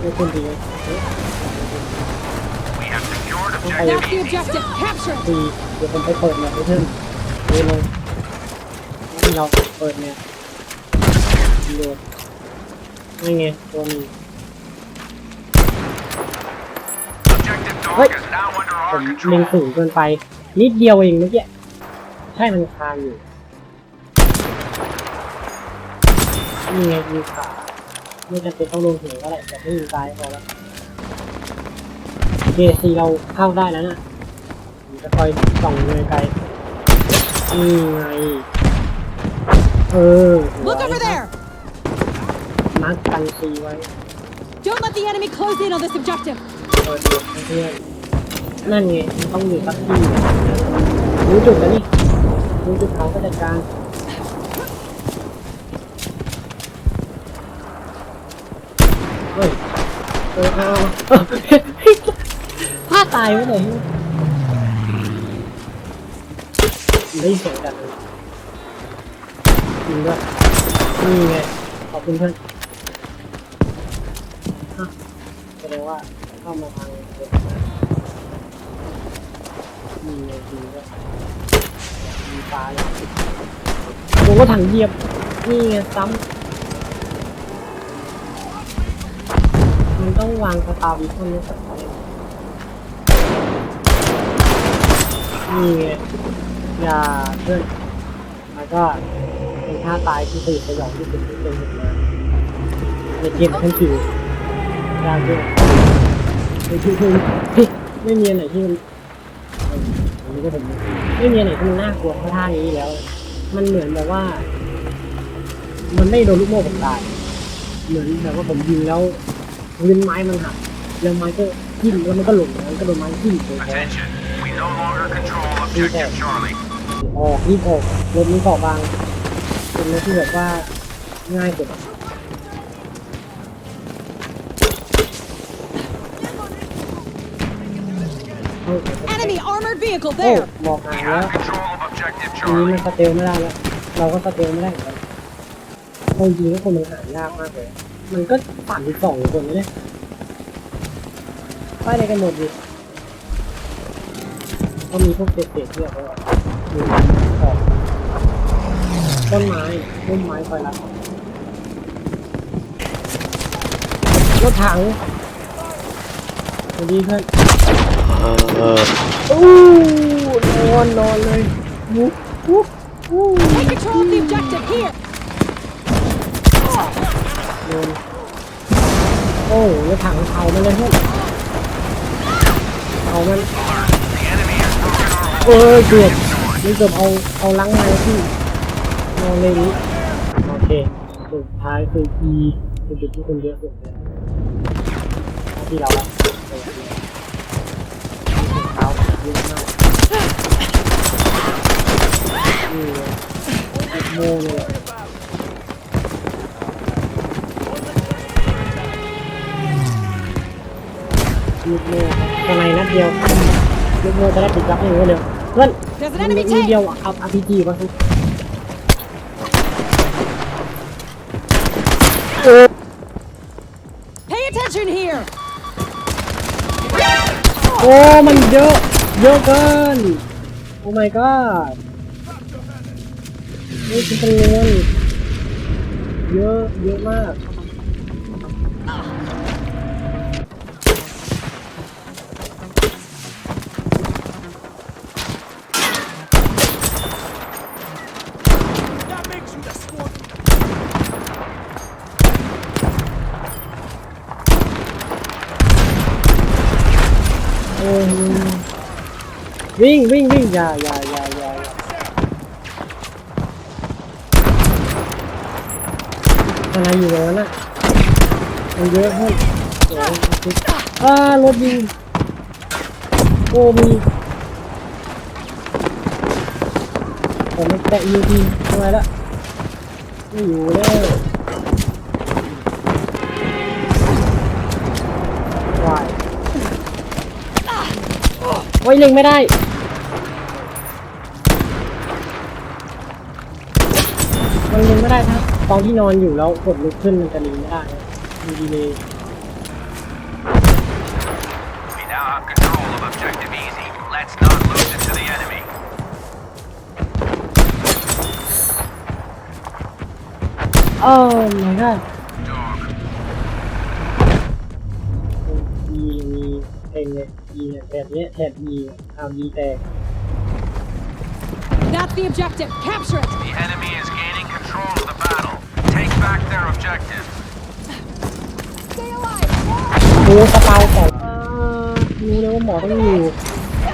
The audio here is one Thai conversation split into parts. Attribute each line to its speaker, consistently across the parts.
Speaker 1: ไม่คนดีเลย
Speaker 2: We have secured
Speaker 1: ต้องไป
Speaker 2: objective
Speaker 3: That's the objective. Capture it.
Speaker 1: ดีเดี๋ยวผมไปเปิดเนี่ยให้เพิ่มดูเลยที่เราเปิดเนี่ยดูนี่ไงตัวนี้
Speaker 2: Objective dog
Speaker 1: Wait.
Speaker 2: is now under
Speaker 1: ผ
Speaker 2: our
Speaker 1: มเล็ง
Speaker 2: control.
Speaker 1: สูงเกินไปนิดเดียวเองเมื่อกี้ใช่มันคานอยู่นี่ไงมีขา ไม่จำเป็นต้องลงหัวก็ได้แต่ไม่มีตายพอแล้วโอเคซีเราเข้าได้แล้วนะผมจะคอยส่องเลยไกลนี่ไงเออ
Speaker 3: Look over there.
Speaker 1: มาร์กกันซีไว้
Speaker 3: Don't let the enemy close in on this objective.
Speaker 1: เปิดดูให้เพื่อนนั่นไงมันต้องอยู่สักที่รู้จุดแล้วนี่รู้จุดเขาก็จัดการเฮ้ย เออเอาตายไว้เลยได้ยินเสียงดังเลยจริงด้วยนี่ไง ขอบคุณเพื่อนแสดงว่าเข้ามาทางเดินนะนี่ไงจริงด้วยมีฟ้าเลยผมก็ถังเยียบ นี่ไงซ้ำ มันต้องวางสตาร์วิคนนี้สักหน่อยนี่อย่าเพื่อนแล้วก็เป็นท่าตายที่สยดสยองที่สุดที่เคยเห็นมาในเกมทั้งคิวยากด้วยในที่คือไม่มีอันไหนที่มันอันนี้ก็ผมไม่มีอันไหนที่มันน่ากลัวเท่าท่านี้แล้ว มันเหมือนแบบว่า มันไม่โดนลูกโม่ผมตาย เหมือนแบบว่าผมยิงแล้ว พื้นไม้มันหักแล้วไม้ก็ทิ่มแล้วมันก็หล่นแล้วก็โดนไม้ทิ่มเลยแค่
Speaker 2: Attention. We no longer control objective Charlie.
Speaker 1: ออกรีบออกรถนี้เกาะบางเป็นอะไรที่แบบว่าง่ายสุดเอ้า
Speaker 3: Enemy armored vehicle
Speaker 1: โอ้
Speaker 3: there.
Speaker 1: บอกหา
Speaker 2: We
Speaker 1: ยแล้ว
Speaker 2: have control of objective
Speaker 1: ทีนี้มัน
Speaker 2: Charlie.
Speaker 1: สเตลไม่ได้แล้ว เราก็สเตลไม่ได้เหมือนกันคนจริงก็คนมันหายากมากเลย มันก็ปั่นที่สองคนนะเนี่ยไปอะไรกันหมดดิก็มีพวกเศษๆที่แบบว่าอยู่ออกต้นไม้ต้นไม้คอยรับรถถังสวัสดีเพื่อนอู้นอนนอนเลยวุ๊บวุ๊บวู้
Speaker 3: Take control of the objective here.
Speaker 1: โดนโอ้รถถังเผามันเลยเพื่อนเผามันเออเกือบนี่เกือบเอาเอาล้างไม้ที่นอนเลยนี้โอเคสุดท้ายคือ E คือจุดที่คนเยอะสุดเลยที่เราละเท้าเยอะมากนี่เลยโม่เลย ลูกโม่ข้างในนัดเดียวลูกโม่จะได้ปิดรับอย่างรวดเร็วเพื่อน
Speaker 3: There's an
Speaker 1: มัน
Speaker 3: enemy
Speaker 1: มีเดียว
Speaker 3: tank.
Speaker 1: อะเอา RPG มาคือโอ้
Speaker 3: Pay attention here.
Speaker 1: โอ้มันเยอะเยอะเกินโอ้ my god นี่คือจำนวนเยอะเยอะมาก โอ้ยวิ่งวิ่งวิ่งอย่าอย่าอย่าอย่าอะไรอยู่ตรงนั้นน่ะมันเยอะเฮ้โอ้ยอ่ารถยิงโอ้มีผมไม่แตะยูทีทำไมละไม่อยู่แล้ว โอ้ยลิงไม่ได้ มันลิงไม่ได้ครับตอนที่นอนอยู่แล้วกดลุกขึ้นมันจะเลิงไม่ได้มีดีเลยโอ้ my god มีเป็นเนี่ยมีเนี่ยแบบเนี้ยแถบมีเอามีแตก
Speaker 3: That's the objective. Capture it.
Speaker 2: The enemy is gaining control of the battle. Take back their objective.
Speaker 3: Stay alive.
Speaker 1: โอ้กระเป๋าแต่อ่ารู้เลยว่าหมอต้องอยู่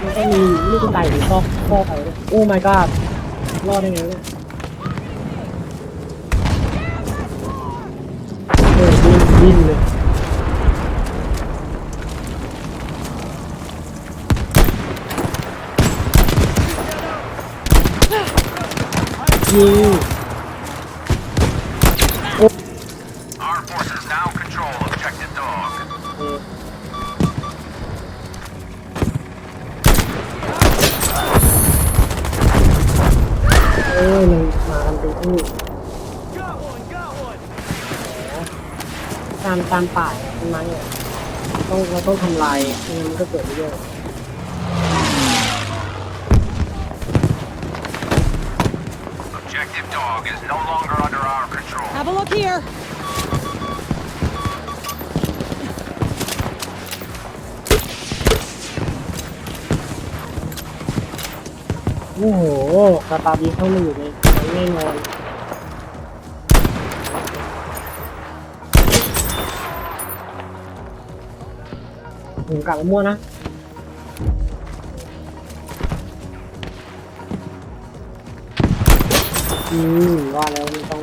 Speaker 1: มันต้องมีลูกกระต่ายหรือซอกซอกอะไรเนี่ยโอ้ my god รอดได้ไงเนี่ยเออดิ้นดิ้นเลย ยิง
Speaker 2: Our forces now control objective dog.
Speaker 1: เออเอ้ยมันมากันเป็นคู่ตามตามป่าเนี่ยต้นไม้เนี่ยต้องเราต้องทำลายไม่งั้นมันก็เกิดเรื่อง
Speaker 2: dog is no longer under our control.
Speaker 3: Have a look here.
Speaker 1: โอ้โหสตาร์บีเข้ามาอยู่ในนั้นแน่นอน ผมกลับมามั่วนะ อืมว่าแล้วมันต้อง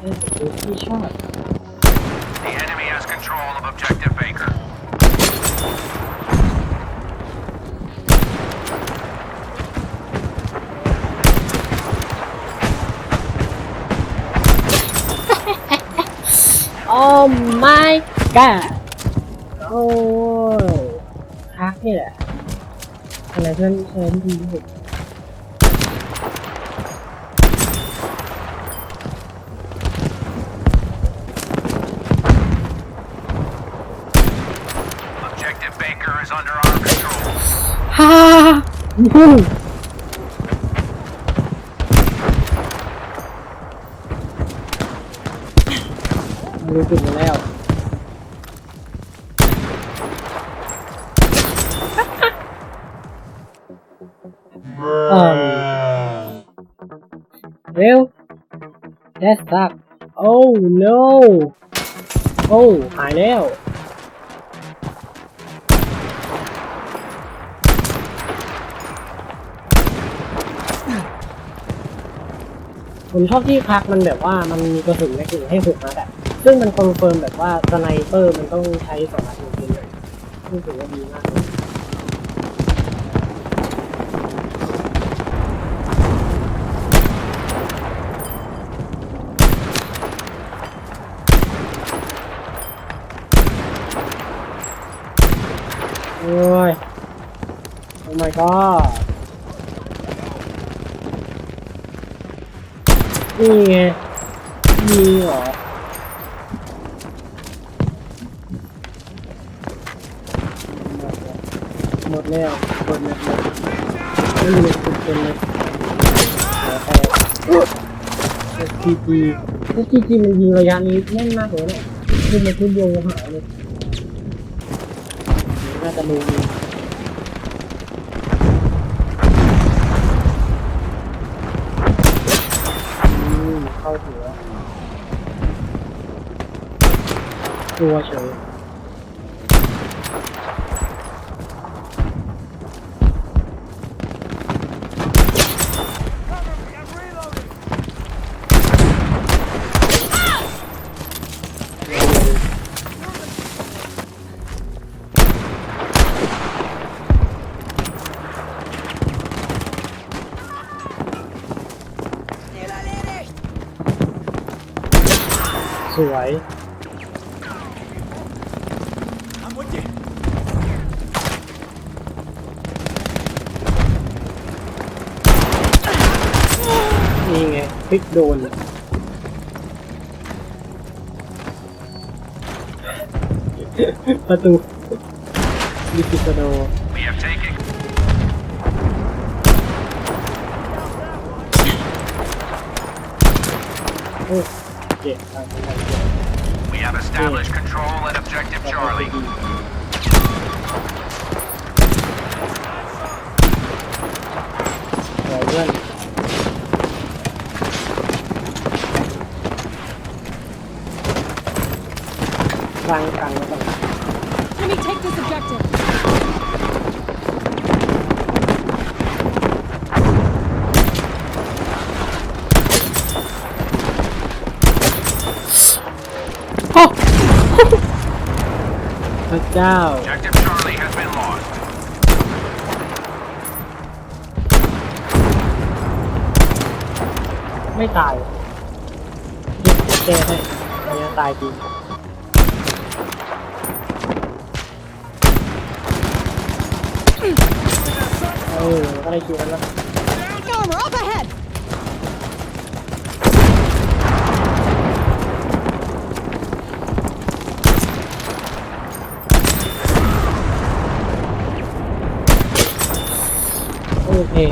Speaker 1: เอ้ยดูที่ชอบ
Speaker 2: The enemy has control of objective Baker.
Speaker 1: โอ้ my god โอ้ยพักนี่แหละอะไรเพื่อนเพื่อนดีที่สุด
Speaker 2: Objective Baker is under our control.
Speaker 1: ฮ่าฮู้รู้จุดมาแล้ว อืม Well, that sucks. Oh no. โอ้หายแล้ว ผมชอบที่พักมันแบบว่ามันมีกระสุนแม็กซ์ให้หกนัดอะซึ่งมันคอนเฟิร์มแบบว่าสไนเปอร์มันต้องใช้สองนัดจริงๆเลย ซึ่งถือว่าดีมากเลยโอ้ยโอ้ my god นี่ไไม่มีคุณเป็นเลยเหลือแต่จีจีจีจีมันยิงระยะนี้แน่นมากเลยเนี่ยคือมันทุบโยงหาเลยน่าจะรู้ดีอืมเข้าหัวตัวเฉย วย นี่ไงพลิกโดนประตูลิกิสโดโอ้เจ็บไปไป
Speaker 2: have established control and objective Charlie.
Speaker 1: All right. Let
Speaker 3: me take this objective?
Speaker 1: ระเจ้า
Speaker 2: Objective Charlie has been lost.
Speaker 1: ไม่ตายยิงแกให้มันยังตายจริง เออก็ได้คิวกันแล้ว
Speaker 3: Armor up ahead.
Speaker 1: โอเค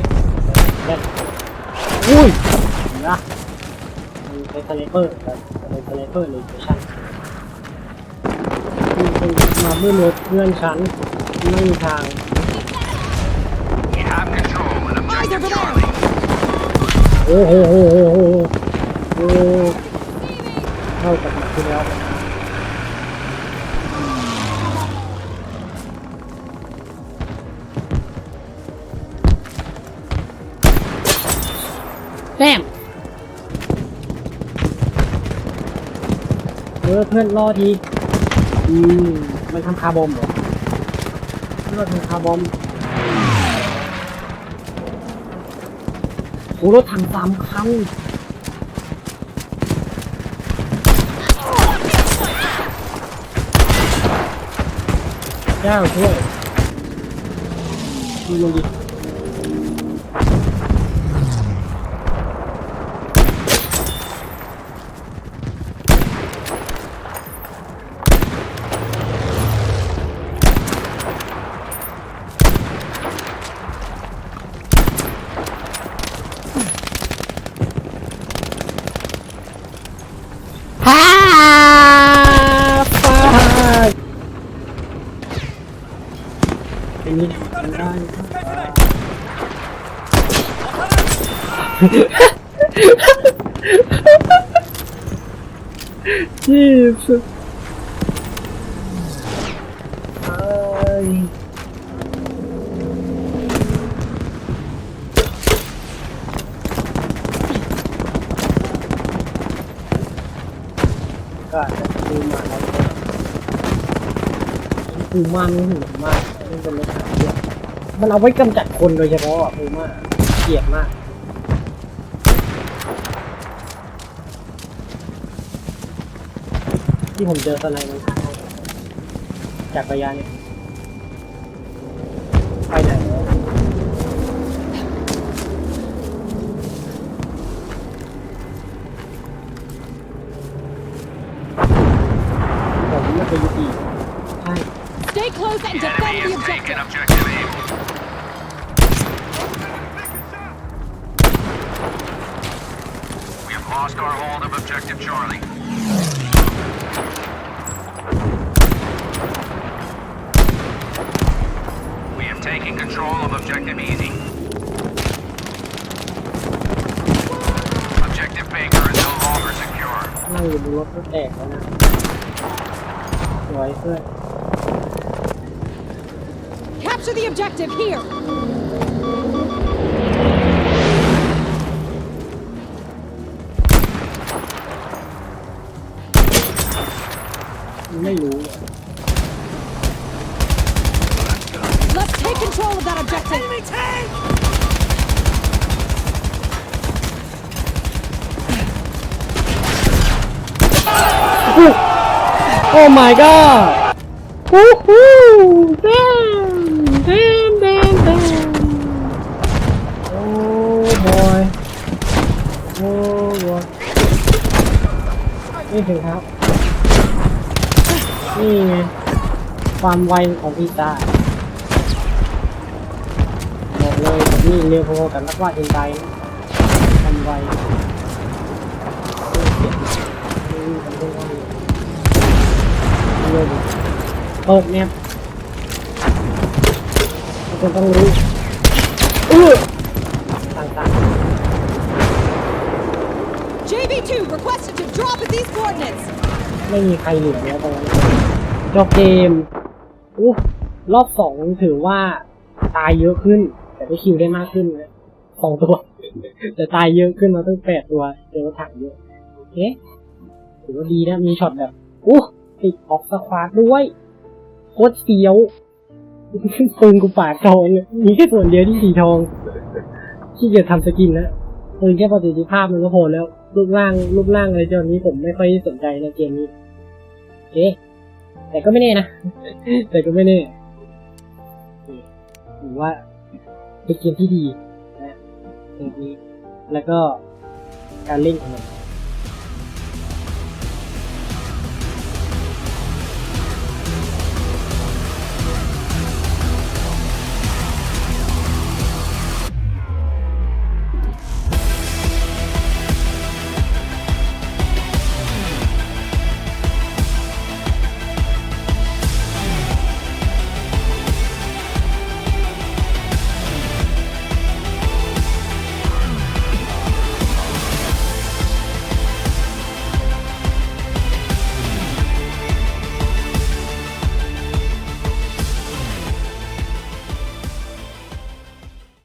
Speaker 1: ได้อุ้ยเห็นปะมันเป็นสไนเปอร์แต่เป็นสไนเปอร์เลยชั่นมาเมื่อรถเพื่อนฉันไม่มีทาง
Speaker 2: We have control at
Speaker 3: Eyes
Speaker 2: objective
Speaker 3: over there.
Speaker 2: Charlie.
Speaker 1: โอ้โหโอ้โหโอ้โหโอ้โหเท่ากับที่แล้ว แต้มเออเพื่อนรอที อืมมันทำคาร์บอมเหรอเพื่อนทำคาร์บอมโอ้รถถังสามคันเจ้าช่วยดูลงดิฮ่าฟาดเป็นนี้ทำได้ ที่สุดไอ้ก็อาจจะดูมาแล้วปูมานี่หูมากนี่เป็นรถถังเดียมันเอาไว้กำจัดคนโดยเฉพาะอะปูมาเกลียดมาก ที่ผมเจอสไนมันจากระยะเนี่ยไปไหนวะผมไม่เคยยุติใช่
Speaker 3: Stay close and
Speaker 2: The enemy
Speaker 3: defend the
Speaker 2: has taken
Speaker 3: objective.
Speaker 2: objective Able. We have lost our hold of objective Charlie. objective Easy. Objective Baker is no longer secure.
Speaker 1: นั่งอยู่บนรถก็แตกแล้วนะสวยเพื่อน
Speaker 3: Capture the objective here.
Speaker 1: โอ้ my god ฮู้ฮู้แดมแดมแดมแดมโอ้ boy โอ้ boy นี่ถึงครับ นี่ไงความไวของพีตาบอกเลยนี่เร็วพอๆกับนักวาดเอ็นไดความไว เร็วดิโตกเนี่ยทุกคนต้องรู้อื้อต่างๆ
Speaker 3: JV2 requested to drop at these coordinates.
Speaker 1: ไม่มีใครเหลือแล้วตรงนั้นจบเกมอู้รอบสองถือว่าตายเยอะขึ้น แต่ได้คิวได้มากขึ้นนะสองตัว แต่ตายเยอะขึ้นมาตั้งแปดตัวเจอรถถังเยอะ โอเค ถือว่าดีนะ มีช็อตแบบอู้ ติดออกสควาดด้วยโคตรเฟี้ยวปืนกูปากทองเนี่ยมีแค่ส่วนเดียวที่สีทองที่จะทำสกินนะปืนแค่ประสิทธิภาพมันก็พอแล้ว รูปร่างรูปร่างอะไรจนนี้ผมไม่ค่อยสนใจในเกมนี้เอ๊ะแต่ก็ไม่แน่นะ แต่ก็ไม่แน่ถือว่าเป็นเกมที่ดีนะเกมนี้แล้วก็การเล่นของมัน